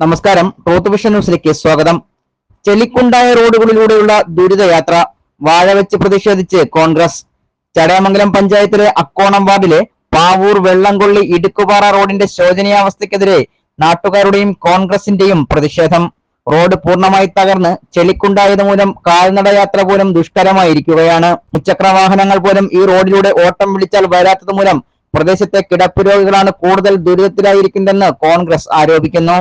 നമസ്കാരം. Truth vision ന്യൂസിലേക്ക് സ്വാഗതം. ചെലിക്കുണ്ടായ റോഡുകളിലൂടെയുള്ള ദുരിതയാത്ര വാഴവെച്ച് പ്രതിഷേധിച്ച് കോൺഗ്രസ്. ചടയമംഗലം പഞ്ചായത്തിലെ അക്കോണം വാർഡിലെ പാവൂർ വെള്ളംകൊള്ളി ഇടുക്കുപാറ റോഡിന്റെ ശോചനീയാവസ്ഥയ്ക്കെതിരെ നാട്ടുകാരുടെയും കോൺഗ്രസിന്റെയും പ്രതിഷേധം. റോഡ് പൂർണമായി തകർന്ന് ചെളിക്കുണ്ടായത് മൂലം കാൽനടയാത്ര പോലും ദുഷ്കരമായിരിക്കുകയാണ്. മുച്ചക്ര വാഹനങ്ങൾ പോലും ഈ റോഡിലൂടെ ഓട്ടം വിളിച്ചാൽ വരാത്തത് മൂലം പ്രദേശത്തെ കിടപ്പ് രോഗികളാണ് കൂടുതൽ ദുരിതത്തിലായിരിക്കുന്നതെന്ന് കോൺഗ്രസ് ആരോപിക്കുന്നു.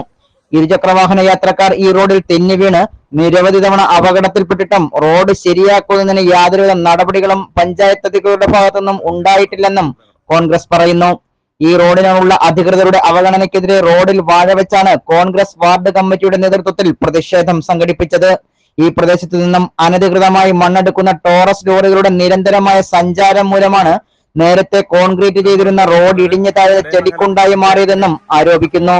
ഇരുചക്രവാഹന യാത്രക്കാർ ഈ റോഡിൽ തെന്നി വീണ്. നിരവധി തവണ അപകടത്തിൽപ്പെട്ടിട്ടും റോഡ് ശരിയാക്കുന്നതിന് യാതൊരുവിധ നടപടികളും പഞ്ചായത്ത് അധികൃതരുടെ ഭാഗത്തുനിന്നും ഉണ്ടായിട്ടില്ലെന്നും കോൺഗ്രസ് പറയുന്നു. ഈ റോഡിനുള്ള അധികൃതരുടെ അവഗണനയ്ക്കെതിരെ റോഡിൽ വാഴവെച്ചാണ് കോൺഗ്രസ് വാർഡ് കമ്മിറ്റിയുടെ നേതൃത്വത്തിൽ പ്രതിഷേധം സംഘടിപ്പിച്ചത്. ഈ പ്രദേശത്തു നിന്നും അനധികൃതമായി മണ്ണെടുക്കുന്ന ടോറസ് ലോറികളുടെ നിരന്തരമായ സഞ്ചാരം മൂലമാണ് നേരത്തെ കോൺക്രീറ്റ് ചെയ്തിരുന്ന റോഡ് ഇടിഞ്ഞു താഴെ ചെടിക്കുണ്ടായി മാറിയതെന്നും ആരോപിക്കുന്നു.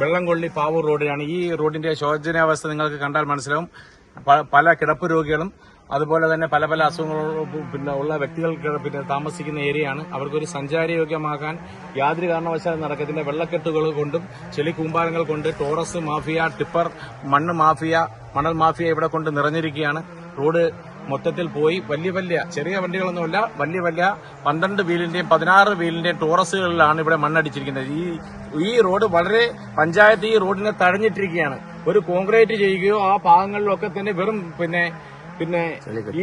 വെള്ളംകൊള്ളി പാവൂർ റോഡിലാണ്. ഈ റോഡിന്റെ ശോചനാവസ്ഥ നിങ്ങൾക്ക് കണ്ടാൽ മനസ്സിലാവും. പല കിടപ്പ് രോഗികളും അതുപോലെ തന്നെ പല പല അസുഖങ്ങളും പിന്നെ ഉള്ള വ്യക്തികൾ പിന്നെ താമസിക്കുന്ന ഏരിയയാണ്. അവർക്കൊരു സഞ്ചാരയോഗ്യമാകാൻ യാതൊരു കാരണവശാലും നടക്കത്തില്ല. വെള്ളക്കെട്ടുകൾ കൊണ്ടും ചെളി കൂമ്പാരങ്ങൾ കൊണ്ട് ടോറസ് മാഫിയ ടിപ്പർ മണ്ണ് മാഫിയ മണൽ മാഫിയ ഇവിടെ കൊണ്ട് നിറഞ്ഞിരിക്കുകയാണ്. റോഡ് മൊത്തത്തിൽ പോയി. വലിയ വലിയ ചെറിയ വണ്ടികളൊന്നുമല്ല വലിയ വലിയ പന്ത്രണ്ട് വീലിന്റെയും പതിനാറ് വീലിന്റെയും ടോറസുകളിലാണ് ഇവിടെ മണ്ണടിച്ചിരിക്കുന്നത്. ഈ ഈ റോഡ് വളരെ പഞ്ചായത്ത് ഈ റോഡിനെ തഴഞ്ഞിട്ടിരിക്കുകയാണ്. ഒരു കോൺക്രീറ്റ് ചെയ്യുകയോ ആ ഭാഗങ്ങളിലൊക്കെ തന്നെ വെറും പിന്നെ പിന്നെ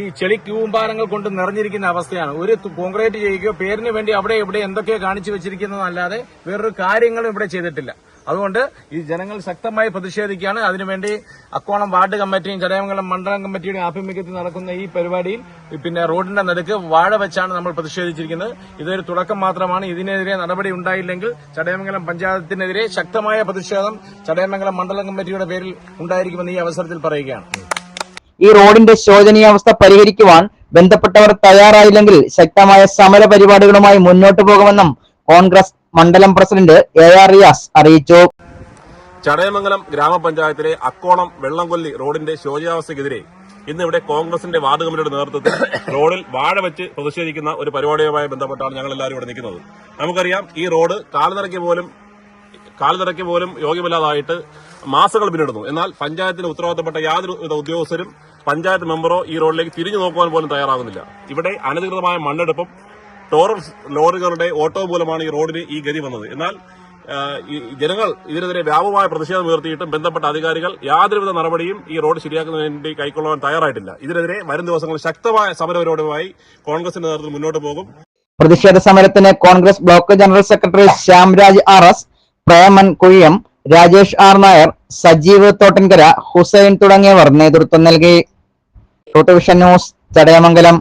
ഈ ചെളി കൂമ്പാരങ്ങൾ കൊണ്ട് നിറഞ്ഞിരിക്കുന്ന അവസ്ഥയാണ്. ഒരു കോൺക്രീറ്റ് ചെയ്യുകയോ പേരിന് വേണ്ടി അവിടെ ഇവിടെ എന്തൊക്കെയോ കാണിച്ചു വെച്ചിരിക്കുന്നതല്ലാതെ വേറൊരു കാര്യങ്ങളും ഇവിടെ ചെയ്തിട്ടില്ല. അതുകൊണ്ട് ഈ ജനങ്ങൾ ശക്തമായി പ്രതിഷേധിക്കുകയാണ്. അതിനുവേണ്ടി അക്കോണം വാർഡ് കമ്മിറ്റിയും ചടയമംഗലം മണ്ഡലം കമ്മിറ്റിയുടെ ആഭിമുഖ്യത്തിൽ നടക്കുന്ന ഈ പരിപാടിയിൽ പിന്നെ റോഡിന്റെ നടുക്ക് വാഴ വെച്ചാണ് നമ്മൾ പ്രതിഷേധിച്ചിരിക്കുന്നത്. ഇതൊരു തുടക്കം മാത്രമാണ്. ഇതിനെതിരെ നടപടി ഉണ്ടായില്ലെങ്കിൽ ചടയമംഗലം പഞ്ചായത്തിനെതിരെ ശക്തമായ പ്രതിഷേധം ചടയമംഗലം മണ്ഡലം കമ്മിറ്റിയുടെ പേരിൽ ഉണ്ടായിരിക്കുമെന്ന് ഈ അവസരത്തിൽ പറയുകയാണ്. ഈ റോഡിന്റെ ശോചനീയാവസ്ഥ പരിഹരിക്കുവാൻ ബന്ധപ്പെട്ടവർ തയ്യാറായില്ലെങ്കിൽ ശക്തമായ സമര പരിപാടികളുമായി മുന്നോട്ടു പോകുമെന്നും കോൺഗ്രസ് മണ്ഡലം പ്രസിഡന്റ് എ ആർ റിയാസ് അറിയിച്ചു. ചടയമംഗലം ഗ്രാമപഞ്ചായത്തിലെ അക്കോണം വെള്ളംകൊല്ലി റോഡിന്റെ ശോചനാവസ്ഥയ്ക്കെതിരെ ഇന്ന് ഇവിടെ കോൺഗ്രസിന്റെ വാർഡ് കമ്മിറ്റിയുടെ നേതൃത്വത്തിൽ റോഡിൽ വാഴ വെച്ച് പ്രതിഷേധിക്കുന്ന ഒരു പരിപാടിയുമായി ബന്ധപ്പെട്ടാണ് ഞങ്ങൾ എല്ലാവരും ഇവിടെ നിൽക്കുന്നത്. നമുക്കറിയാം ഈ റോഡ് കാൽനടയ്ക്ക് പോലും കാൽനടയ്ക്ക് പോലും യോഗ്യമല്ലാതായിട്ട് മാസങ്ങൾ പിന്നിടുന്നു. എന്നാൽ പഞ്ചായത്തിന് ഉത്തരവാദിത്തപ്പെട്ട യാതൊരു ഉദ്യോഗസ്ഥരും പഞ്ചായത്ത് മെമ്പറോ ഈ റോഡിലേക്ക് തിരിഞ്ഞു നോക്കുവാൻ പോലും തയ്യാറാകുന്നില്ല. ഇവിടെ അനധികൃതമായ മണ്ണെടുപ്പും ടോറസ് ലോറികളുടെ ഓട്ടോ മൂലമാണ് ഈ റോഡിന് ഈ ഗതി വന്നത്. എന്നാൽ ജനങ്ങൾ ഇതിനെതിരെ വ്യാപകമായ പ്രതിഷേധം ഉയർത്തിയിട്ടും ബന്ധപ്പെട്ട അധികാരികൾ യാതൊരുവിധ നടപടിയും ഈ റോഡ് ശരിയാക്കുന്നതിന് വേണ്ടി കൈക്കൊള്ളാൻ തയ്യാറായിട്ടില്ല. ഇതിനെതിരെ വരും ദിവസങ്ങളിൽ ശക്തമായ സമരപരിപാടിയുമായി കോൺഗ്രസിന്റെ നേതൃത്വം മുന്നോട്ട് പോകും. പ്രതിഷേധ സമരത്തിന് Congress block general secretary Shyamraj R S Preman Kuzhiyam Rajesh R Nair Sajeev Thottankara Hussain തുടങ്ങിയവർ നേതൃത്വം നൽകി. ന്യൂസ് ചടയമംഗലം.